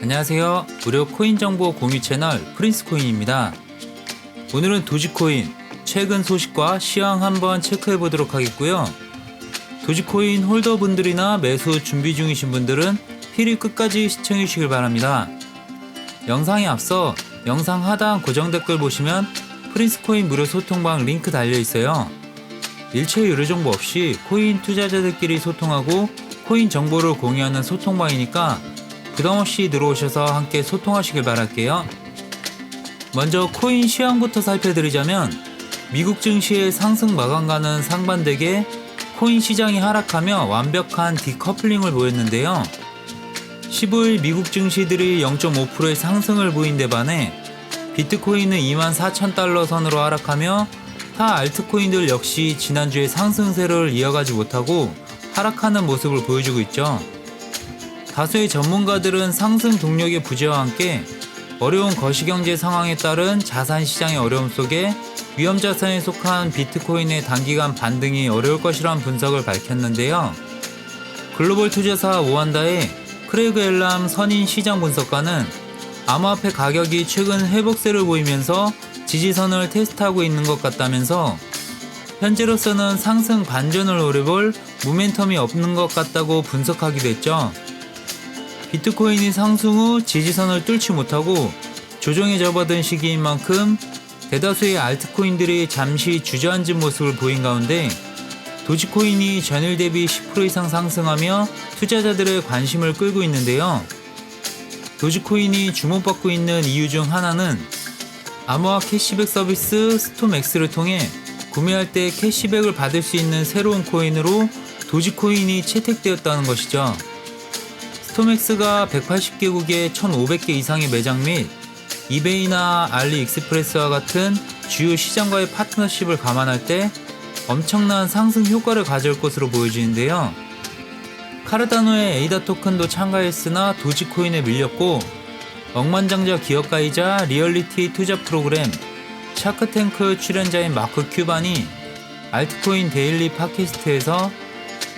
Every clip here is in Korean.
안녕하세요. 무료 코인 정보 공유 채널 프린스코인입니다. 오늘은 도지코인 최근 소식과 시황 한번 체크해 보도록 하겠고요. 도지코인 홀더분들이나 매수 준비 중이신 분들은 필히 끝까지 시청해 주시길 바랍니다. 영상에 앞서 영상 하단 고정 댓글 보시면 프린스코인 무료 소통방 링크 달려 있어요. 일체 유료 정보 없이 코인 투자자들끼리 소통하고 코인 정보를 공유하는 소통방이니까 부담 없이 들어오셔서 함께 소통하시길 바랄게요. 먼저 코인 시황부터 살펴드리자면 미국 증시의 상승 마감과는 상반되게 코인 시장이 하락하며 완벽한 디커플링을 보였는데요. 15일 미국 증시들이 0.5%의 상승을 보인 데 반해 비트코인은 24,000달러 선으로 하락하며 타 알트코인들 역시 지난주에 상승세를 이어가지 못하고 하락하는 모습을 보여주고 있죠. 다수의 전문가들은 상승 동력의 부재와 함께 어려운 거시경제 상황에 따른 자산 시장의 어려움 속에 위험 자산에 속한 비트코인의 단기간 반등이 어려울 것이라는 분석을 밝혔는데요. 글로벌 투자사 오한다의 크레이그 엘람 선임 시장 분석가는 암호화폐 가격이 최근 회복세를 보이면서 지지선을 테스트하고 있는 것 같다면서 현재로서는 상승 반전을 노려볼 모멘텀이 없는 것 같다고 분석하기도 했죠. 비트코인이 상승 후 지지선을 뚫지 못하고 조정에 접어든 시기인 만큼 대다수의 알트코인들이 잠시 주저앉은 모습을 보인 가운데 도지코인이 전일 대비 10% 이상 상승하며 투자자들의 관심을 끌고 있는데요. 도지코인이 주목받고 있는 이유 중 하나는 암호화 캐시백 서비스 스톰엑스를 통해 구매할 때 캐시백을 받을 수 있는 새로운 코인으로 도지코인이 채택되었다는 것이죠. 스톰엑스가 180개국에 1,500개 이상의 매장 및 이베이나 알리익스프레스와 같은 주요 시장과의 파트너십을 감안할 때 엄청난 상승 효과를 가져올 것으로 보여지는데요. 카르다노의 에이다 토큰도 참가했으나 도지코인에 밀렸고 억만장자 기업가이자 리얼리티 투자 프로그램 샤크탱크 출연자인 마크 큐반이 알트코인 데일리 팟캐스트에서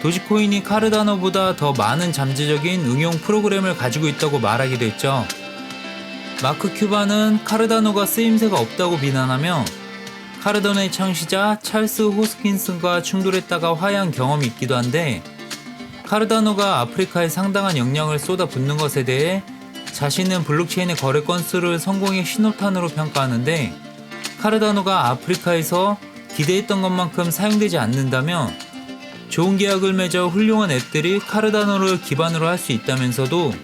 도지코인이 카르다노보다 더 많은 잠재적인 응용 프로그램을 가지고 있다고 말하기도 했죠. 마크 큐반은 카르다노가 쓰임새가 없다고 비난하며 카르다노의 창시자 찰스 호스킨슨과 충돌했다가 화해한 경험이 있기도 한데 카르다노가 아프리카에 상당한 영향을 쏟아붓는 것에 대해 자신은 블록체인의 거래 건수를 성공의 신호탄으로 평가하는데 카르다노가 아프리카에서 기대했던 것만큼 사용되지 않는다며 좋은 계약을 맺어 훌륭한 앱들이 카르다노를 기반으로 할 수 있다면서도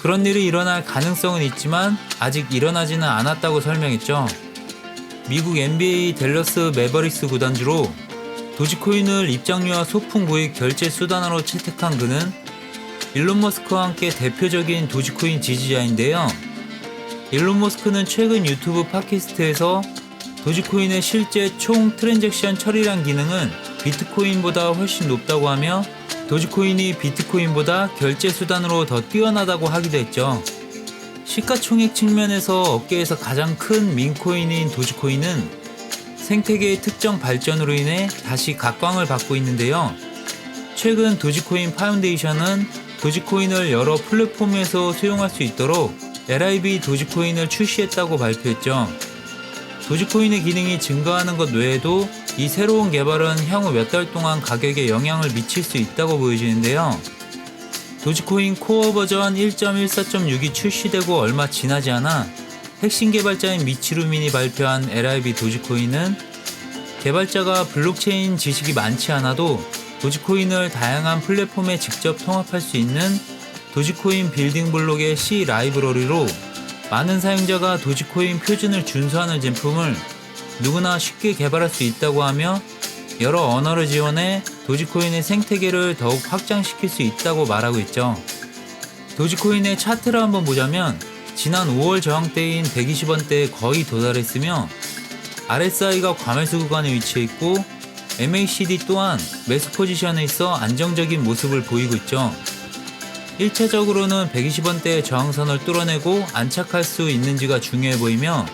그런 일이 일어날 가능성은 있지만 아직 일어나지는 않았다고 설명했죠. 미국 NBA 델러스 메버릭스 구단주로 도지코인을 입장료와 소풍 구입 결제 수단으로 채택한 그는 일론 머스크와 함께 대표적인 도지코인 지지자인데요. 일론 머스크는 최근 유튜브 팟캐스트에서 도지코인의 실제 총 트랜잭션 처리량 기능은 비트코인보다 훨씬 높다고 하며 도지코인이 비트코인보다 결제 수단으로 더 뛰어나다고 하기도 했죠. 시가총액 측면에서 업계에서 가장 큰 민코인인 도지코인은 생태계의 특정 발전으로 인해 다시 각광을 받고 있는데요. 최근 도지코인 파운데이션은 도지코인을 여러 플랫폼에서 수용할 수 있도록 LIB 도지코인을 출시했다고 발표했죠. 도지코인의 기능이 증가하는 것 외에도 이 새로운 개발은 향후 몇 달 동안 가격에 영향을 미칠 수 있다고 보여지는데요. 도지코인 코어 버전 1.14.6이 출시되고 얼마 지나지 않아 핵심 개발자인 미치루민이 발표한 LIB 도지코인은 개발자가 블록체인 지식이 많지 않아도 도지코인을 다양한 플랫폼에 직접 통합할 수 있는 도지코인 빌딩 블록의 C 라이브러리로 많은 사용자가 도지코인 표준을 준수하는 제품을 누구나 쉽게 개발할 수 있다고 하며 여러 언어를 지원해 도지코인의 생태계를 더욱 확장시킬 수 있다고 말하고 있죠. 도지코인의 차트를 한번 보자면 지난 5월 저항 대인 120원대에 거의 도달했으며 RSI가 과매수 구간에 위치해 있고 MACD 또한 매수 포지션에 있어 안정적인 모습을 보이고 있죠. 1차적으로는 120원대의 저항선을 뚫어내고 안착할 수 있는지가 중요해 보이며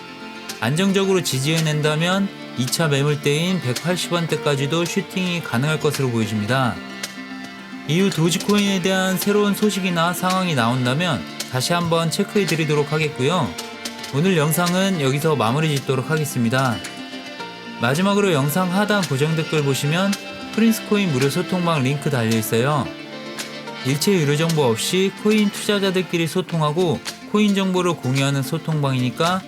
안정적으로 지지해낸다면 2차 매물대인 180원대까지도 슈팅이 가능할 것으로 보여집니다. 이후 도지코인에 대한 새로운 소식이나 상황이 나온다면 다시 한번 체크해 드리도록 하겠고요. 오늘 영상은 여기서 마무리 짓도록 하겠습니다. 마지막으로 영상 하단 고정 댓글 보시면 프린스코인 무료 소통방 링크 달려 있어요. 일체 유료 정보 없이 코인 투자자들끼리 소통하고 코인 정보를 공유하는 소통방이니까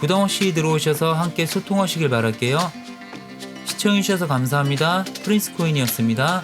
부담 없이 들어오셔서 함께 소통하시길 바랄게요. 시청해주셔서 감사합니다. 프린스코인이었습니다.